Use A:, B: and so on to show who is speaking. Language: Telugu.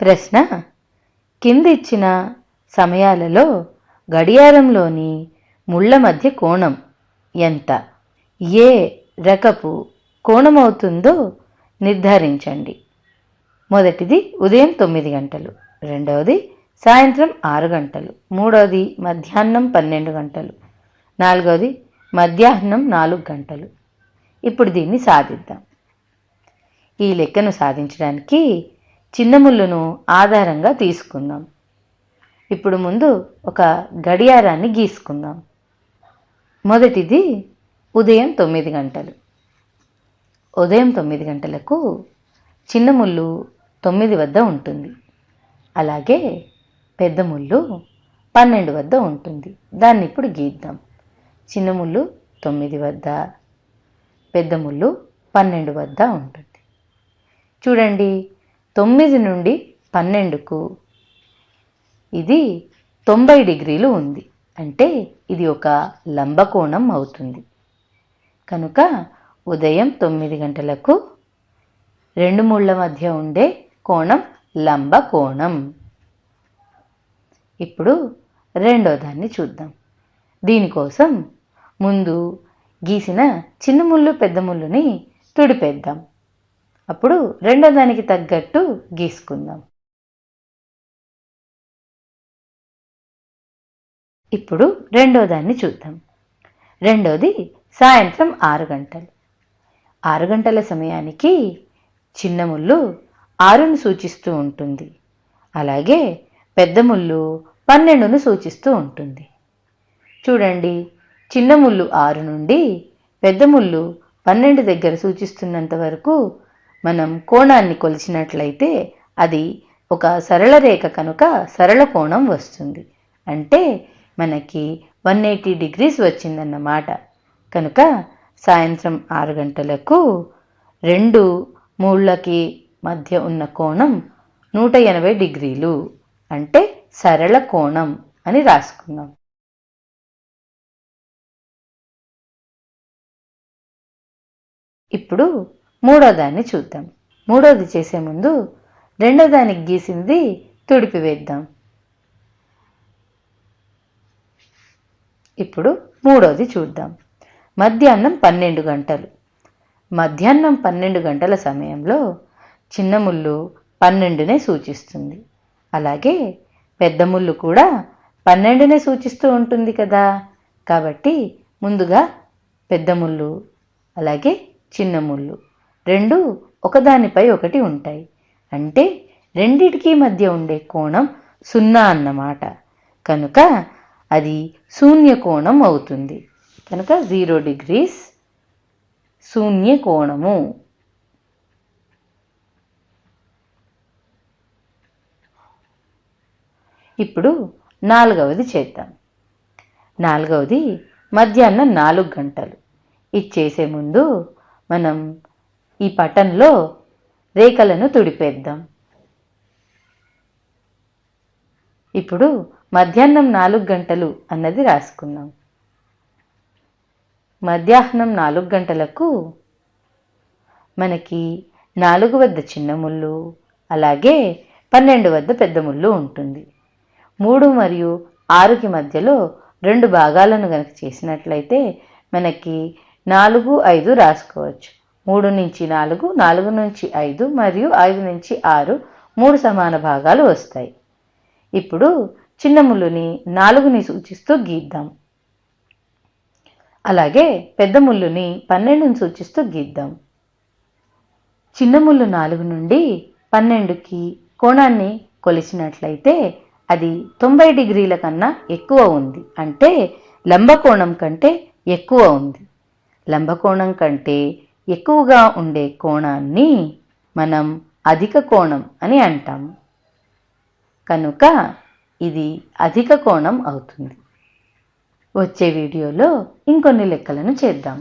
A: ప్రశ్న. కింద ఇచ్చిన సమయాలలో గడియారంలోని ముళ్ళ మధ్య కోణం ఎంత? ఏ రకపు కోణమవుతుందో నిర్ధారించండి. మొదటిది ఉదయం తొమ్మిది గంటలు రెండవది సాయంత్రం ఆరు గంటలు మూడవది మధ్యాహ్నం పన్నెండు గంటలు నాలుగవది మధ్యాహ్నం నాలుగు గంటలు. ఇప్పుడు దీన్ని సాధిద్దాం. ఈ లెక్కను సాధించడానికి చిన్నముళ్ళును ఆధారంగా తీసుకుందాం. ఇప్పుడు ముందు ఒక గడియారాన్ని గీసుకుందాం. మొదటిది ఉదయం తొమ్మిది గంటలు. ఉదయం తొమ్మిది గంటలకు చిన్నముళ్ళు తొమ్మిది వద్ద ఉంటుంది. అలాగే పెద్ద ముళ్ళు పన్నెండు వద్ద ఉంటుంది. దాన్ని ఇప్పుడు గీద్దాం. చిన్న ముళ్ళు తొమ్మిది వద్ద పెద్ద ముళ్ళు పన్నెండు వద్ద ఉంటుంది. చూడండి తొమ్మిది నుండి పన్నెండుకు. ఇది తొంభై డిగ్రీలు ఉంది. అంటే ఇది ఒక లంబకోణం అవుతుంది. కనుక ఉదయం తొమ్మిది గంటలకు రెండు ముళ్ళ మధ్య ఉండే కోణం లంబ కోణం ఇప్పుడు రెండో దాన్ని చూద్దాం. దీనికోసం ముందు గీసిన చిన్న ముళ్ళు పెద్ద ముళ్ళుని తుడిపేద్దాం. అప్పుడు రెండో దానికి తగ్గట్టు గీసుకుందాం. ఇప్పుడు రెండో దాన్ని చూద్దాం. రెండోది సాయంత్రం ఆరు గంటలు. ఆరు గంటల సమయానికి చిన్న ముళ్ళు ఆరును సూచిస్తూ ఉంటుంది. అలాగే పెద్ద ముళ్ళు పన్నెండును సూచిస్తూ ఉంటుంది. చూడండి చిన్న ముళ్ళు ఆరు నుండి పెద్ద ముళ్ళు పన్నెండు దగ్గర సూచిస్తున్నంత వరకు మనం కోణాన్ని కొలిచినట్లయితే అది ఒక సరళ రేఖ కనుక సరళ కోణం వస్తుంది. అంటే మనకి వన్ ఎయిటీ డిగ్రీస్ వచ్చిందన్నమాట. కనుక సాయంత్రం ఆరు గంటలకు రెండు మూళ్ళకి మధ్య ఉన్న కోణం నూట ఎనభై డిగ్రీలు. అంటే సరళ కోణం అని రాసుకున్నాం ఇప్పుడు మూడో దాన్ని చూద్దాం. మూడోది చేసే ముందు రెండో దానికి గీసింది తుడిపివేద్దాం ఇప్పుడు మూడోది చూద్దాం. మధ్యాహ్నం పన్నెండు గంటలు. మధ్యాహ్నం పన్నెండు గంటల సమయంలో చిన్న ముళ్ళు పన్నెండునే సూచిస్తుంది. అలాగే పెద్ద ముళ్ళు కూడా పన్నెండునే సూచిస్తూ ఉంటుంది కదా. కాబట్టి ముందుగా పెద్ద ముళ్ళు అలాగే చిన్న ముళ్ళు. రెండు ఒకదానిపై ఒకటి ఉంటాయి. అంటే రెండిటికి మధ్య ఉండే కోణం సున్నా అన్నమాట. కనుక అది శూన్య కోణం అవుతుంది. కనుక జీరో డిగ్రీస్ శూన్య కోణము. ఇప్పుడు నాలుగవది చేద్దాం. నాలుగవది మధ్యాహ్నం నాలుగు గంటలు. ఇది చేసే ముందు మనం ఈ పటంలో రేఖలను తుడిపేద్దాం. ఇప్పుడు మధ్యాహ్నం నాలుగు గంటలు అన్నది రాసుకుందాం. మధ్యాహ్నం నాలుగు గంటలకు మనకి నాలుగు వద్ద చిన్న ముళ్ళు అలాగే పన్నెండు వద్ద పెద్ద ముళ్ళు ఉంటుంది. మూడు మరియు ఆరుకి మధ్యలో రెండు భాగాలను కనుక చేసినట్లయితే మనకి నాలుగు ఐదు రాసుకోవచ్చు. మూడు నుంచి నాలుగు నాలుగు నుంచి ఐదు మరియు ఐదు నుంచి ఆరు మూడు సమాన భాగాలు వస్తాయి. ఇప్పుడు చిన్నముళ్ళుని నాలుగుని సూచిస్తూ గీద్దాం. అలాగే పెద్ద ముళ్ళుని పన్నెండుని సూచిస్తూ గీద్దాం. చిన్న ముళ్ళు నాలుగు నుండి పన్నెండుకి కోణాన్ని కొలిచినట్లయితే అది తొంభై డిగ్రీల కన్నా ఎక్కువ ఉంది. అంటే లంబకోణం కంటే ఎక్కువ ఉంది. లంబకోణం కంటే ఎక్కువగా ఉండే కోణాన్ని మనం అధిక కోణం అని అంటాము కనుక ఇది అధిక కోణం అవుతుంది. వచ్చే వీడియోలో ఇంకొన్ని లెక్కలను చేద్దాం.